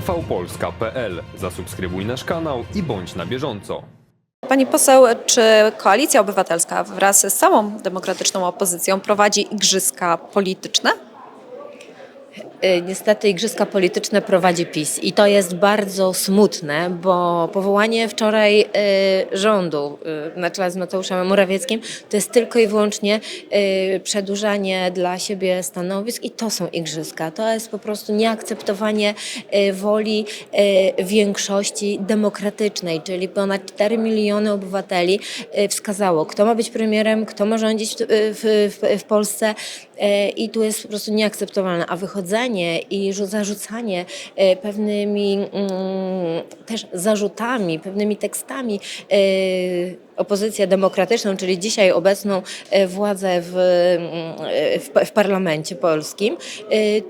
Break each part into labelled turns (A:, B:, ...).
A: tvpolska.pl. Zasubskrybuj nasz kanał i bądź na bieżąco.
B: Pani poseł, czy Koalicja Obywatelska wraz z całą demokratyczną opozycją prowadzi igrzyska polityczne?
C: Y, Niestety igrzyska polityczne prowadzi PiS i to jest bardzo smutne, bo powołanie wczoraj y, rządu y, na czele z Mateuszem Morawieckim to jest tylko i wyłącznie przedłużanie dla siebie stanowisk i to są igrzyska. To jest po prostu nieakceptowanie woli większości demokratycznej, czyli ponad 4 miliony obywateli wskazało, kto ma być premierem, kto ma rządzić w, Polsce i tu jest po prostu nieakceptowalne. A wychodzenie i rzu- zarzucanie e, pewnymi mm, też zarzutami, pewnymi tekstami e, opozycję demokratyczną, czyli dzisiaj obecną e, władzę w, mm, e, w, w parlamencie polskim,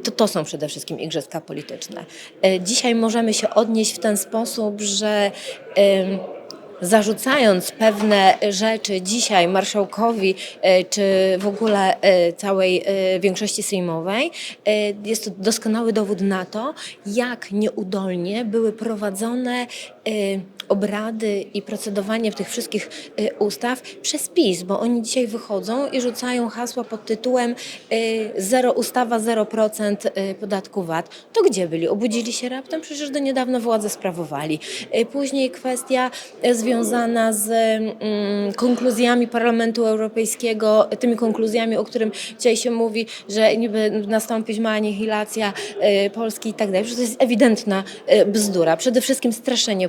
C: to to są przede wszystkim igrzyska polityczne. Dzisiaj możemy się odnieść w ten sposób, że zarzucając pewne rzeczy dzisiaj marszałkowi, e, czy w ogóle e, całej e, większości sejmowej, jest to doskonały dowód na to, jak nieudolnie były prowadzone obrady i procedowanie tych wszystkich e, ustaw przez PiS, bo oni dzisiaj wychodzą i rzucają hasła pod tytułem e, zero ustawa 0% e, podatku VAT. To gdzie byli? Obudzili się raptem? Przecież do niedawna władzę sprawowali. Później kwestia związana z mm, konkluzjami Parlamentu Europejskiego, tymi konkluzjami, o którym dzisiaj się mówi, że niby nastąpić ma anihilacja Polski i tak dalej. To jest ewidentna bzdura. Przede wszystkim straszenie.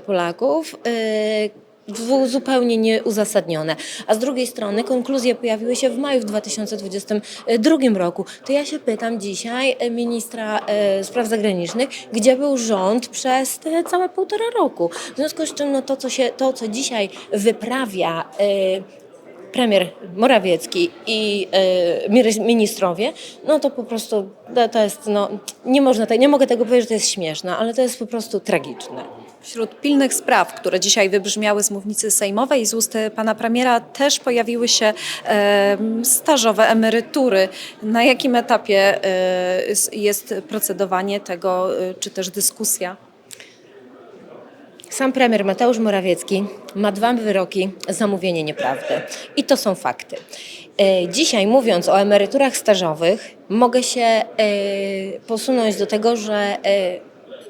C: E, w- zupełnie nieuzasadnione. A z drugiej strony konkluzje pojawiły się w maju w 2022 roku. To ja się pytam dzisiaj e, ministra e, spraw zagranicznych, gdzie był rząd przez te całe półtora roku. W związku z czym no, to, co się, to, co dzisiaj wyprawia e, premier Morawiecki i ministrowie, no to po prostu to, jest, no, nie można, nie mogę tego powiedzieć, że to jest śmieszne, ale to jest po prostu tragiczne.
B: Wśród pilnych spraw, które dzisiaj wybrzmiały z mównicy sejmowej, z ust pana premiera, też pojawiły się e, stażowe emerytury. Na jakim etapie e, jest procedowanie tego, e, czy też dyskusja?
C: Sam premier Mateusz Morawiecki ma dwa wyroki za mówienie nieprawdy. I to są fakty. Dzisiaj mówiąc o emeryturach stażowych, mogę się posunąć do tego, że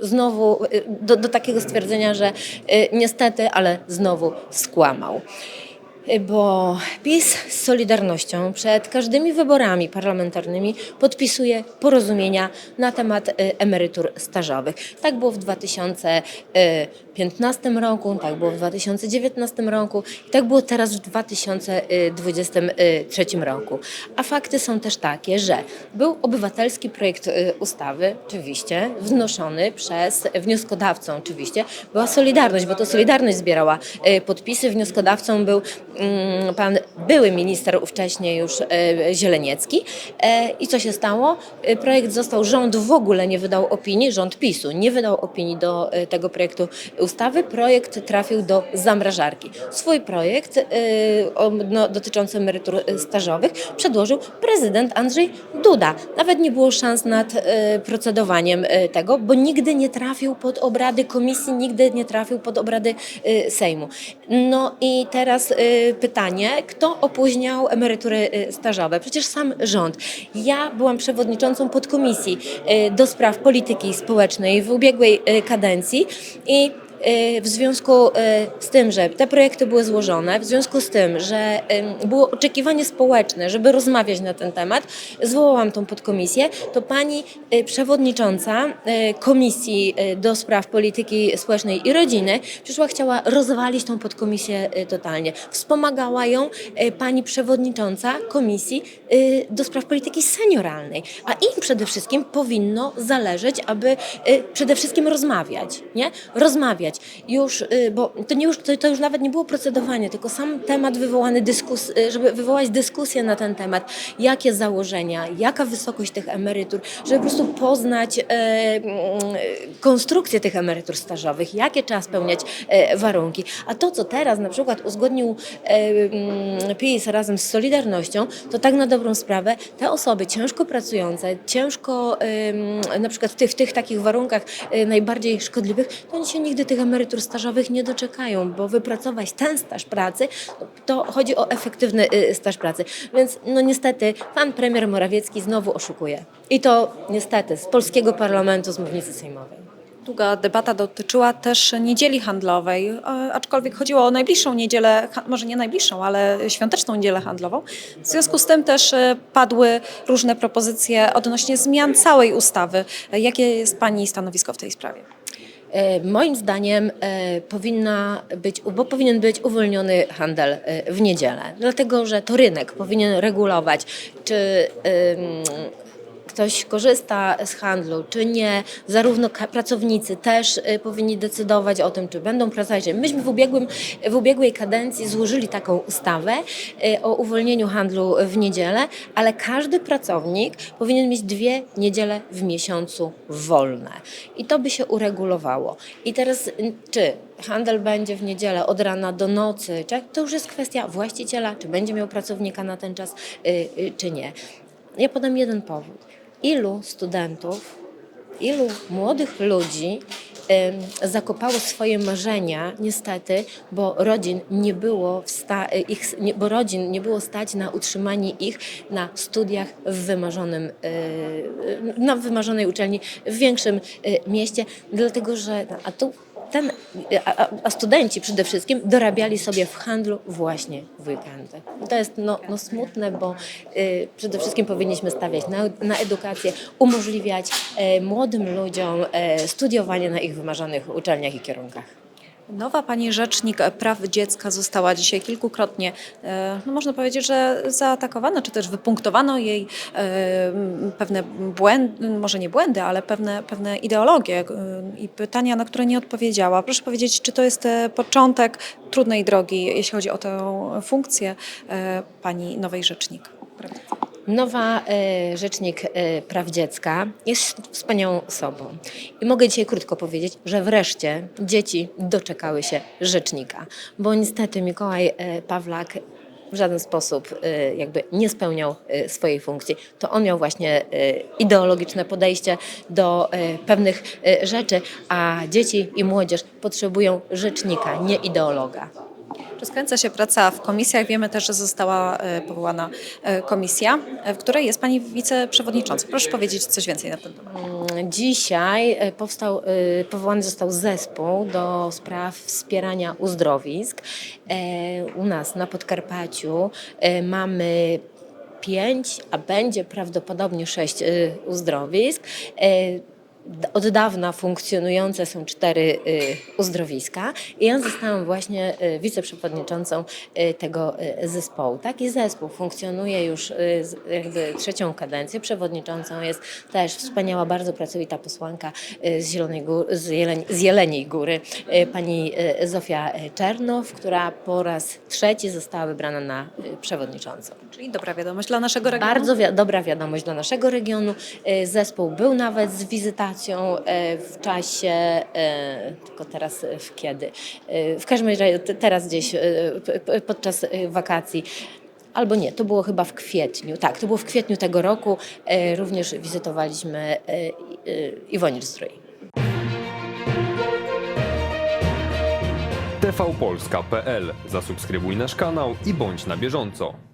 C: znowu, e, do, do takiego stwierdzenia, że e, niestety, ale znowu skłamał. E, Bo PiS z Solidarnością przed każdymi wyborami parlamentarnymi podpisuje porozumienia na temat e, emerytur stażowych. Tak było w 2015 roku, tak było w 2019 roku i tak było teraz w 2023 roku. A fakty są też takie, że był obywatelski projekt e, ustawy, oczywiście, wnoszony przez wnioskodawcą, oczywiście, była Solidarność, bo to Solidarność zbierała podpisy. Wnioskodawcą był pan były minister ówcześnie już e, Zieleniecki. E, I co się stało? E, Projekt został, rząd w ogóle nie wydał opinii, rząd PiSu nie wydał opinii do tego projektu ustawy. Projekt trafił do zamrażarki. Swój projekt no, dotyczący emerytur stażowych przedłożył prezydent Andrzej Duda. Nawet nie było szans nad procedowaniem tego, bo nigdy nie trafił pod obrady komisji, nigdy nie trafił pod obrady Sejmu. No i teraz pytanie, kto opóźniał emerytury e, stażowe? Przecież sam rząd. Ja byłam przewodniczącą podkomisji e, do spraw polityki społecznej w ubiegłej e, kadencji i w związku e, z tym, że te projekty były złożone, w związku z tym, że było oczekiwanie społeczne, żeby rozmawiać na ten temat, zwołałam tą podkomisję, to pani e, przewodnicząca e, Komisji e, do Spraw Polityki Społecznej i Rodziny przyszła, chciała rozwalić tą podkomisję e, totalnie. Wspomagała ją e, pani przewodnicząca Komisji e, do Spraw Polityki Senioralnej, a im przede wszystkim powinno zależeć, aby e, przede wszystkim rozmawiać, nie? Rozmawiać rozmawiać. Już, y, bo to, nie już, to, to już nawet nie było procedowanie, tylko sam temat wywołany dyskus, y, żeby wywołać dyskusję na ten temat, jakie założenia, jaka wysokość tych emerytur, żeby po prostu poznać e, konstrukcję tych emerytur stażowych, jakie trzeba spełniać e, warunki. A to, co teraz na przykład uzgodnił e, PiS razem z Solidarnością, to tak na dobrą sprawę te osoby ciężko pracujące, ciężko em, na przykład w tych, w tych takich warunkach e, najbardziej szkodliwych, to oni się nigdy tych emerytur stażowych nie doczekają, bo wypracować ten staż pracy, to chodzi o efektywny y, staż pracy. Więc no niestety pan premier Morawiecki znowu oszukuje. I to niestety z polskiego parlamentu, z mównicy sejmowej.
B: Długa debata dotyczyła też niedzieli handlowej, e, aczkolwiek chodziło o najbliższą niedzielę, może nie najbliższą, ale świąteczną niedzielę handlową. W związku z tym też e, padły różne propozycje odnośnie zmian całej ustawy. E, Jakie jest Pani stanowisko w tej sprawie?
C: E, Moim zdaniem e, powinna być, bo powinien być uwolniony handel e, w niedzielę, dlatego że to rynek powinien regulować, czy ktoś korzysta z handlu, czy nie. Zarówno pracownicy też e, powinni decydować o tym, czy będą pracować. Myśmy w, ubiegłym, w ubiegłej kadencji złożyli taką ustawę e, o uwolnieniu handlu w niedzielę, ale każdy pracownik powinien mieć dwie niedziele w miesiącu wolne. I to by się uregulowało. I teraz y, czy handel będzie w niedzielę od rana do nocy, czy, to już jest kwestia właściciela, czy będzie miał pracownika na ten czas, y, y, czy nie. Ja podam jeden powód. Ilu studentów, ilu młodych ludzi zakopało swoje marzenia, niestety, bo rodzin nie było sta- ich, bo rodzin nie było stać na utrzymanie ich na studiach w wymarzonym, y, na wymarzonej uczelni w większym y, mieście, dlatego że a tu ten, a, a- studenci przede wszystkim dorabiali sobie w handlu właśnie w weekendy. To jest no, no smutne, bo y, przede wszystkim powinniśmy stawiać na, na edukację, umożliwiać e, młodym ludziom e, studiowanie na ich wymarzonych uczelniach i kierunkach.
B: Nowa pani rzecznik praw dziecka została dzisiaj kilkukrotnie, e, no można powiedzieć, że zaatakowana, czy też wypunktowano jej e, pewne błędy, może nie błędy, ale pewne, pewne ideologie e, i pytania, na które nie odpowiedziała. Proszę powiedzieć, czy to jest początek trudnej drogi, jeśli chodzi o tę funkcję pani nowej rzecznik? Prawda?
C: Nowa e, rzecznik e, praw dziecka jest wspaniałą osobą. I mogę dzisiaj krótko powiedzieć, że wreszcie dzieci doczekały się rzecznika, bo niestety Mikołaj e, Pawlak w żaden sposób jakby nie spełniał swojej funkcji. To on miał właśnie ideologiczne podejście do pewnych rzeczy, a dzieci i młodzież potrzebują rzecznika, nie ideologa.
B: Rozkręca się praca w komisjach. Wiemy też, że została e, powołana e, komisja, e, w której jest pani wiceprzewodnicząca. Proszę powiedzieć coś więcej na ten temat.
C: Dzisiaj e, powstał, powołany został zespół do spraw wspierania uzdrowisk. U nas na Podkarpaciu mamy pięć, a będzie prawdopodobnie sześć uzdrowisk. Od dawna funkcjonujące są cztery y, uzdrowiska i ja zostałam właśnie y, wiceprzewodniczącą y, tego zespołu. Taki zespół funkcjonuje już z- jakby trzecią kadencję. Przewodniczącą jest też wspaniała, bardzo pracowita posłanka z, Zielonej Góry, z, Jeleni, z Jeleniej Góry, pani Zofia Czernow, która po raz trzeci została wybrana na przewodniczącą.
B: Czyli dobra wiadomość dla naszego regionu.
C: Bardzo wi- dobra wiadomość dla naszego regionu. Zespół był nawet z wizytacją e, w czasie, e, tylko teraz e, w kiedy? W każdym razie te- teraz gdzieś podczas wakacji. Albo nie, to było chyba w kwietniu. Tak, to było w kwietniu tego roku. Również wizytowaliśmy Iwonicz Zdrój.
A: tvpolska.pl Zasubskrybuj nasz kanał i bądź na bieżąco.